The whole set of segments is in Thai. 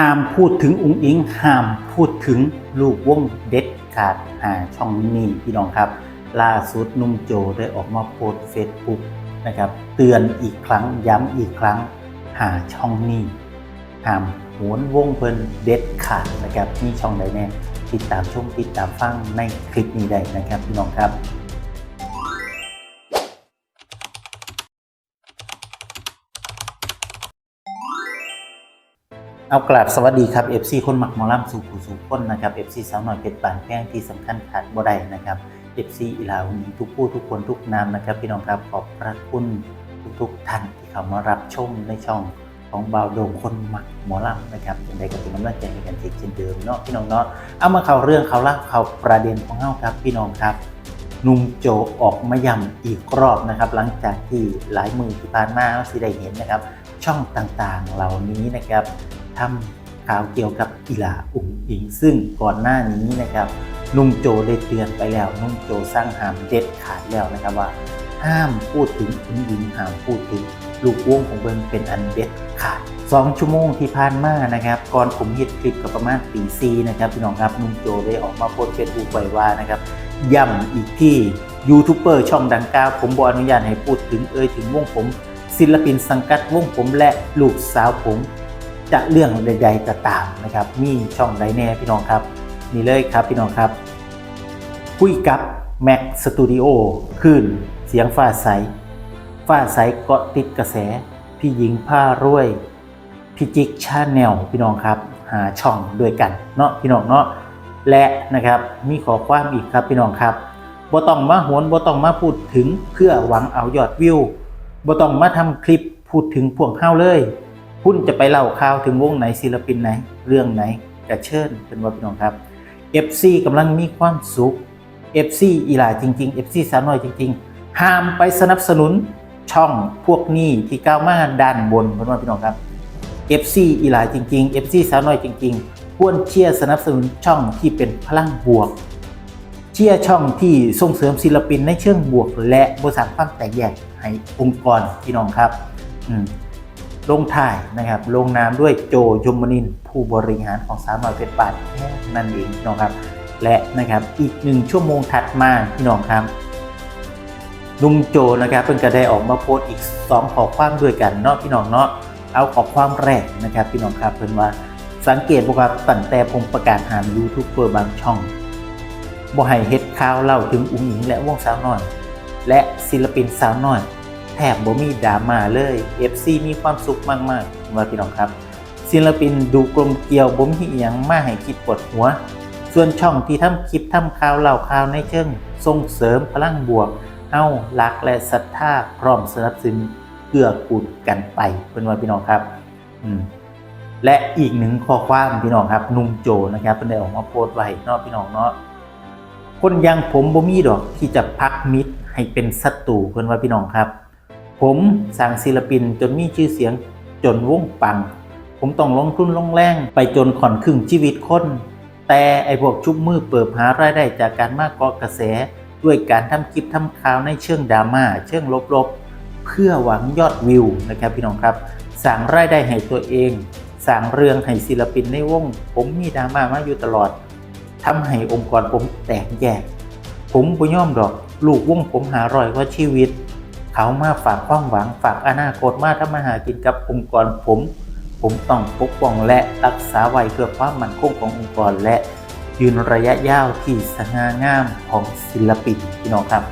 ห้ามพูดถึงอุ้งอิงห้ามพูดถึงลูกวงเด็ดขาดหาช่องนี้พี่น้องครับ ล่าสุดนุ่มโจได้ออกมาโพสเฟซบุ๊กนะครับเตือนอีกครั้งย้ำอีกครั้งหาช่องนี้ห้ามหวนวงเพิ่นเด็ดขาดนะครับนี่ช่องใดแน่ติดตามชมติดตามฟังในคลิปนี้ได้นะครับพี่น้องครับ เอากราบสวัสดีครับ FC คนหมักหมอลำสู่ผู้สู่คนนะครับ FC สาวหน่อยเพชรปานแป้งที่สำคัญขาดบ่ได้นะครับ FC อีลาวนี้ทุกผู้ทุกคนทุกนามนะครับ พี่น้องครับขอบพระคุณทุกๆท่านที่เข้ามารับชมในช่องของบาวโดมคนหมักหมอลำนะครับยังไงก็เป็นกำลังใจให้กันอีกเช่นเดิมเนาะพี่น้องเนาะเอามาเข้าเรื่องเขาเล่าเขาประเด็นของเฮาครับพี่น้องครับนุ่มโจออกมายำอีกรอบนะครับ หลังจากที่หลายมือที่ผ่านมาสิได้เห็นนะครับ ช่องต่างๆ เหล่านี้นะครับทำข่าวเกี่ยวกับกีฬาอุ้งอิง ซึ่งก่อนหน้านี้นะครับนุ่มโจได้เตือนไปแล้วนุ่มโจสร้างหามเด็ดขาดแล้วนะครับว่า ห้ามพูดถึงอุ้งอิงห้ามพูดถึงลูกวงของเบิงเป็นอันเด็ดขาดสองชั่วโมงที่ผ่านมานะครับก่อนผมเฮ็ดคลิปกับประมาณตีซีนะครับพี่น้องครับนุ่มโจได้ออกมาโพสต์เฟซบุ๊กไว้ว่านะครับย้ำอีกที่ยูทูบเบอร์ช่องดังกล่าวผมบออนุญาตให้พูดถึงเอ่ยถึงวงผม ศิลปินสังกัดวงผมและลูกสาวผม จะเรื่องใด ๆก็ตามนะครับ มีช่องใดแน่พี่น้องครับ นี่เลยครับพี่น้องครับ คุยกับ Mac Studio ขึ้นเสียงฟ้าใสฟ้าใสเกาะติดกระแส พี่หญิงผ้ารวย พี่จิกชาแนลพี่น้องครับ หาช่องด้วยกันเนาะพี่น้องเนาะและนะครับมีขอความอีกครับพี่น้องครับบ่ต้องมาหวนบ่ต้องมาพูดถึงเพื่อหวังเอายอดวิว บ่ต้องมาทำคลิปพูดถึงพวกเฮาเลย คุณจะไปเล่าข่าวถึงวงไหนศิลปินไหน เรื่องไหนกระเชิญเป็นว่าพี่น้องครับ FC กำลังมีความสุข FC อีหลาจริง ๆ FC สาวน้อยจริง ๆ ห้ามไปสนับสนุนช่องพวกนี้ที่ก้าวมาด้านบนเป็นว่าพี่น้องครับ FC อีหลาจริง ๆ FC สาวน้อยจริง ๆ ควรเชียร์สนับสนุนช่องที่เป็นพลังบวก เชียร์ช่องที่ส่งเสริมศิลปินในเชิงบวก และบริษัทความแตกแยกให้องค์กรพี่น้องครับลงถ่ายนะครับลงนามด้วยโจยมนิน ผู้บริหารของสามร้อยเป็นบาทแค่นั่นเองพี่น้องครับ และนะครับอีกหนึ่งชั่วโมงถัดมาพี่น้องครับลุงโจนะครับเพิ่นก็ได้ออกมาโพสต์อีก2ข้อความด้วยกันเนาะพี่น้องเนาะเอาข้อความแรกนะครับ พี่น้องครับเพิ่นว่าสังเกตบอกว่าตั้งแต่ผมประกาศหามยูทูบเบอร์บางช่อง บ่ให้เฮ็ดข่าวเล่าถึงอุ้งหญิงและวงสาวน้อย และศิลปินสาวน้อยแทบบ่มีดราม่าเลย FC มีความสุขมากๆว่าพี่น้องครับ ศิลปินดูกลมเกลียวบ่มีอีหยังมาให้คิดปวดหัว ส่วนช่องที่ทำคลิปทำข่าวเล่าข่าวในเชิงส่งเสริมพลังบวกเฮารักและศรัทธาพร้อมสนับสนุนเกื้อกูลกันไปเพิ่นว่าพี่น้องครับอืมและอีกหนึ่งข้อความพี่น้องครับนุ่มโจนะครับเพิ่นได้ออกมาโพสต์ไว้เนาะพี่น้องเนาะ คนอยังผมบ่มีดอกที่จะพักมิตรให้เป็นศัตรูเพิ่นว่าพี่น้องครับ ผมสร้างศิลปินจนมีชื่อเสียงจนวงปัง ผมต้องลงทุนลงแรงไปจนขอนครึ่งชีวิตคน แต่ไอพวกชุบมือเปิดหารายได้จากการมากกอกระแส ด้วยการทำคลิปทำข่าวในเชิงดราม่าเชิงลบๆ เพื่อหวังยอดวิวนะครับพี่น้องครับสร้างรายได้ให้ตัวเองสร้างเรื่องให้ศิลปินในวง ผมมีดราม่ามาอยู่ตลอด ทำให้องค์กรผมแตกแยก ผมบ่ยอมดอก ลูกวงผมหารอยว่าชีวิต เขามาฝากความหวังฝากอนาคตมาทำมาหากินกับองค์กรผม ผมต้องปกป้องและรักษาไว้เพื่อความมั่นคงขององค์กรและยืนระยะยาวที่สง่างามของศิลปินพี่น้องครับ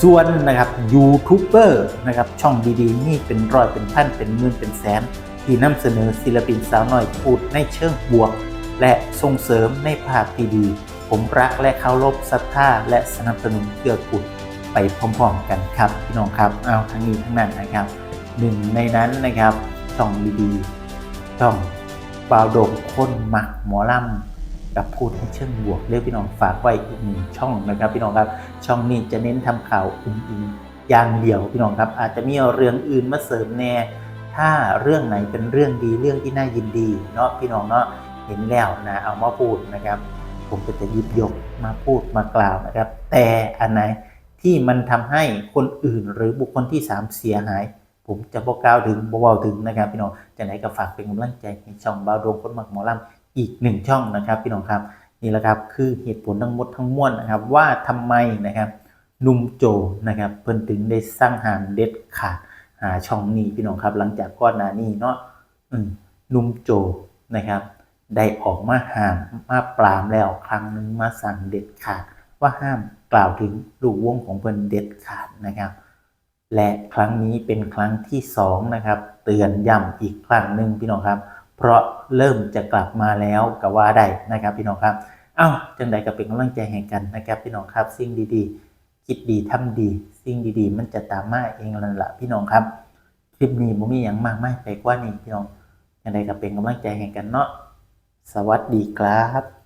ส่วนนะครับยูทูบเบอร์นะครับช่องดีๆ นี่เป็นร้อยเป็นพันเป็นหมื่นเป็นแสน ที่นำเสนอศิลปินสาวหน้อยพูดในเชิงบวก และส่งเสริมในภาพที่ดี ผมรักและเคารพศรัทธาและสนับสนุนเกื้อกูลไปพร้อมๆกันครับพี่น้องครับเอาทั้งนี้ทั้งนั้นนะครับหนึ่งในนั้นนะครับช่องดีๆช่องบาวโดกคนหมักหมอลำกับพูดในเชิงบวกเรียกพี่น้องฝากไว้อีกหนึ่งช่องนะครับ พี่น้องครับช่องนี้จะเน้นทำข่าวอุ้งอิงอย่างเดียวพี่น้องครับอาจจะมีเรื่องอื่นมาเสริมแน่ ถ้าเรื่องไหนเป็นเรื่องดีเรื่องที่น่ายินดีเนาะพี่น้องเนาะ เห็นแล้วนะเอามาพูดนะครับ ผมก็จะยิบยกมาพูดมากล่าวนะครับ แต่อันไหนที่มันทำให้คนอื่นหรือบุคคลที่สามเสียหาย ผมจะบอกกล่าวถึงบเว้าถึงนะครับพี่น้องจะไหนก็ฝากเป็นกำลังใจให้ช่องบาวดวงคนมักหมอลำอีกหนึ่งช่องนะครับ พี่น้องครับนี่แหละครับคือเหตุผลทั้งหมดทั้งมวลนะครับว่าทำไมนะครับนุ่มโจนะครับเพิ่นถึงได้สร้างหารเด็ดขาดหาช่องนี้พี่น้องครับ หลังจากก่อนหน้านี้เนาะนุ่มโจนะครับ ได้ออกมาห้ามมาปรามแล้วครั้งหนึ่งมาสั่งเด็ดขาด ว่าห้ามกล่าวถึงลูกวงของเพิ่นเด็ดขาดนะครับ และครั้งนี้เป็นครั้งที่สองนะครับ เตือนย้ำอีกครั้งหนึ่งพี่น้องครับ เพราะเริ่มจะกลับมาแล้วก็ว่าได้นะครับพี่น้องครับเอ้าจังใดก็เป็นกำลังใจให้กันนะครับ พี่น้องครับสิ่งดีๆ คิดดีทำดี สิ่งดีๆ มันจะตามมาเองนั่นแหละพี่น้องครับคลิปนี้ผมมีอย่างมากมายไปกว่านี้พี่น้องจังใดก็เป็นกำลังใจให้กันเนาะ สวัสดีครับ